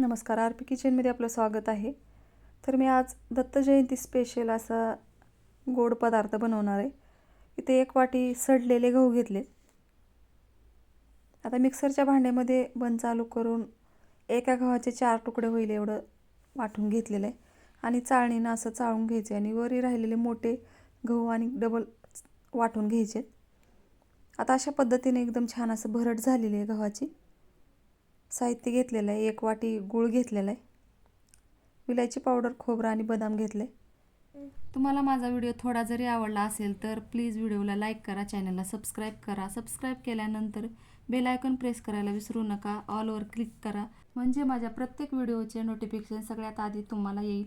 नमस्कार R P किचनमध्ये आपलं स्वागत आहे. तर मी आज दत्त जयंती स्पेशल असा गोड पदार्थ बनवणार आहे. इथे एक वाटी सडलेले गहू घेतले. आता मिक्सरच्या भांड्यामध्ये बंद चालू करून एका गव्हाचे चार तुकडे होईल एवढं वाटून घेतलेलं आहे. आणि चाळणीनं असं चाळून घ्यायचे आणि वरी राहिलेले मोठे गहू आणि डबल वाटून घ्यायचे. आता अशा पद्धतीने एकदम छान असं भरट झालेली आहे गव्हाची. साहित्य घेतलेलं आहे एक वाटी गूळ घेतलेला आहे. विलायची पावडर खोबरं आणि बदाम घेतले. तुम्हाला माझा व्हिडिओ थोडा जरी आवडला असेल तर प्लीज व्हिडिओला लाईक करा चॅनलला सबस्क्राईब करा. सबस्क्राईब केल्यानंतर बेल आयकॉन प्रेस करायला विसरू नका. ऑलवर क्लिक करा. म्हणजे माझ्या प्रत्येक व्हिडिओचे नोटिफिकेशन सगळ्यात आधी तुम्हाला येईल.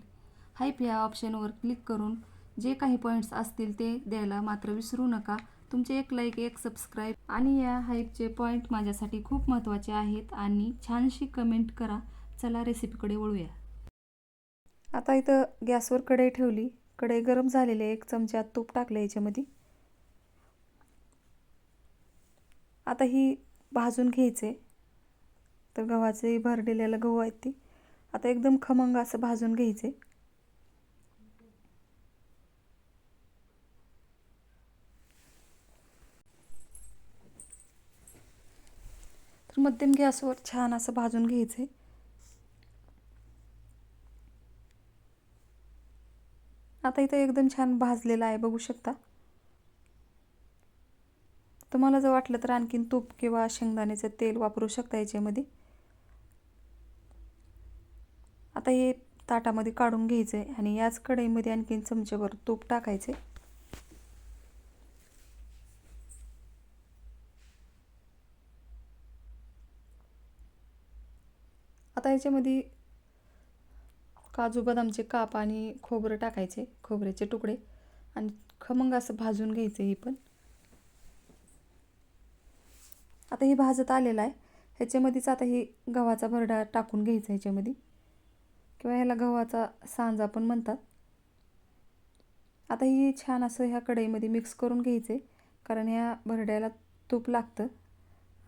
हाईप ह्या ऑप्शनवर क्लिक करून जे काही पॉईंट्स असतील ते द्यायला मात्र विसरू नका. तुमचे एक लाईक एक सबस्क्राईब आणि या हाईपचे पॉईंट माझ्यासाठी खूप महत्त्वाचे आहेत आणि छानशी कमेंट करा. चला रेसिपीकडे वळूया. आता इथं गॅसवर कढई ठेवली. कढई गरम झालेली आहे. एक चमचा तूप टाकलं याच्यामध्ये. आता ही भाजून घ्यायचे तर गव्हाचे भरलेल्याला गहू आहेत ती. आता एकदम खमंग असं भाजून घ्यायचे तर मध्यम गॅसवर छान असं भाजून घ्यायचं आहे. आता इथं एकदम छान भाजलेला आहे बघू शकता. तुम्हाला जर वाटलं तर आणखीन तूप किंवा शेंगदाण्याचं तेल वापरू शकता याच्यामध्ये. आता हे ताटामध्ये काढून घ्यायचं आहे आणि याच कढईमध्ये आणखीन चमच्याभर तूप टाकायचे आता याच्यामध्ये काजू बदामचे काप आणि खोबरं टाकायचे खोबऱ्याचे तुकडे. आणि खमंग असं भाजून घ्यायचं हे पण. आता हे भाजत आलेलं आहे. ह्याच्यामध्येच आता ही गव्हाचा भरडा टाकून घ्यायचा ह्याच्यामध्ये. किंवा ह्याला गव्हाचा सांजा पण म्हणतात. आता ही छान असं ह्या कढईमध्ये मिक्स करून घ्यायचे. कारण ह्या भरड्याला तूप लागतं.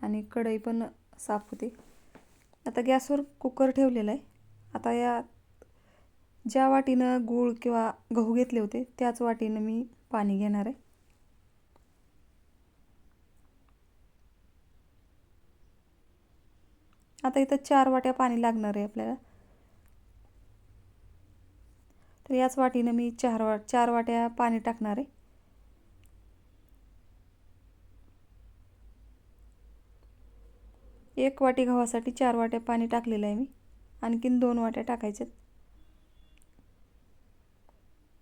आणि कढई पण साफ होते. आता गॅसवर कुकर ठेवलेला आहे. आता या ज्या वाटीनं गूळ किंवा गहू घेतले होते त्याच वाटीनं मी पाणी घेणार आहे. आता इथं चार वाट्या पाणी लागणार आहे आपल्याला. तर याच वाटीनं मी चार वाट चार वाट्या पाणी टाकणार आहे. एक वाटी गव्हासाठी चार वाट्या पाणी टाकलेलं आहे मी. आणखीन दोन वाट्या टाकायच्यात.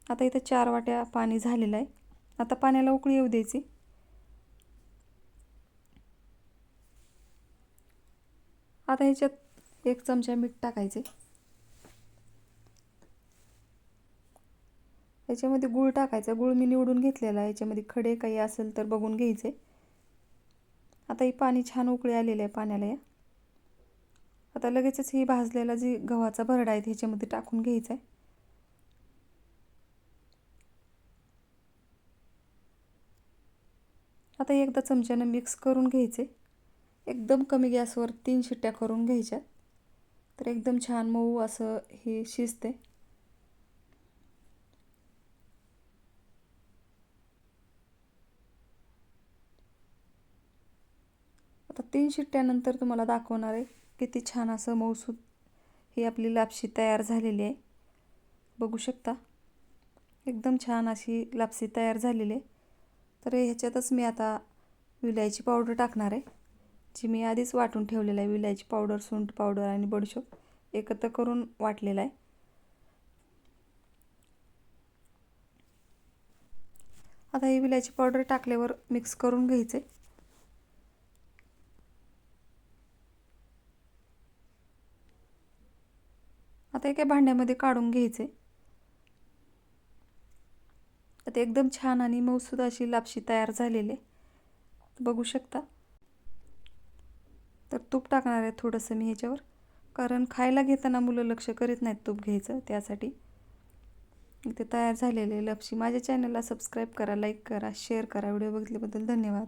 आता इथं चार वाट्या पाणी झालेलं आहे. आता पाण्याला उकळी येऊ द्यायची. आता ह्याच्यात एक चमचा मीठ टाकायचे. याच्यामध्ये गूळ टाकायचा. गूळ मी निवडून घेतलेला आहे. याच्यामध्ये खडे काही असेल तर बघून घ्यायचे. आता ही पाणी छान उकळी आलेलं आहे पाण्याला. या आता लगेचच ही भाजलेला जी गव्हाचा भरडा आहे ह्याच्यामध्ये टाकून घ्यायचा आहे. आता एकदा चमच्यानं मिक्स करून घ्यायचे. एकदम कमी गॅसवर तीन शिट्ट्या करून घ्यायच्या. तर एकदम छान मऊ असं हे शिजते आता तीन शिट्ट्यानंतर तुम्हाला दाखवणार आहे किती छान असं मऊसूद ही आपली लापशी तयार झालेली आहे. बघू शकता. एकदम छान अशी लापसी तयार झालेली आहे. तर ह्याच्यातच मी आता विलायची पावडर टाकणार आहे जी मी आधीच वाटून ठेवलेलं आहे. विलायची पावडर सुंठ पावडर आणि बडशोप एकत्र करून वाटलेला आहे. आता ही विलायची पावडर टाकल्यावर मिक्स करून घ्यायचे. आता एका भांड्यामध्ये काढून घ्यायचे. आता एकदम छान आणि मऊसूद अशी लापशी तयार झालेली. बघू शकता. तर तूप टाकणार आहे थोडंसं मी ह्याच्यावर. कारण खायला घेताना मुलं लक्ष करीत नाहीत तूप घ्यायचं त्यासाठी. इथे तयार झालेले लपशी. माझ्या चॅनलला सबस्क्राईब करा लाईक करा शेअर करा. व्हिडिओ बघितल्याबद्दल धन्यवाद.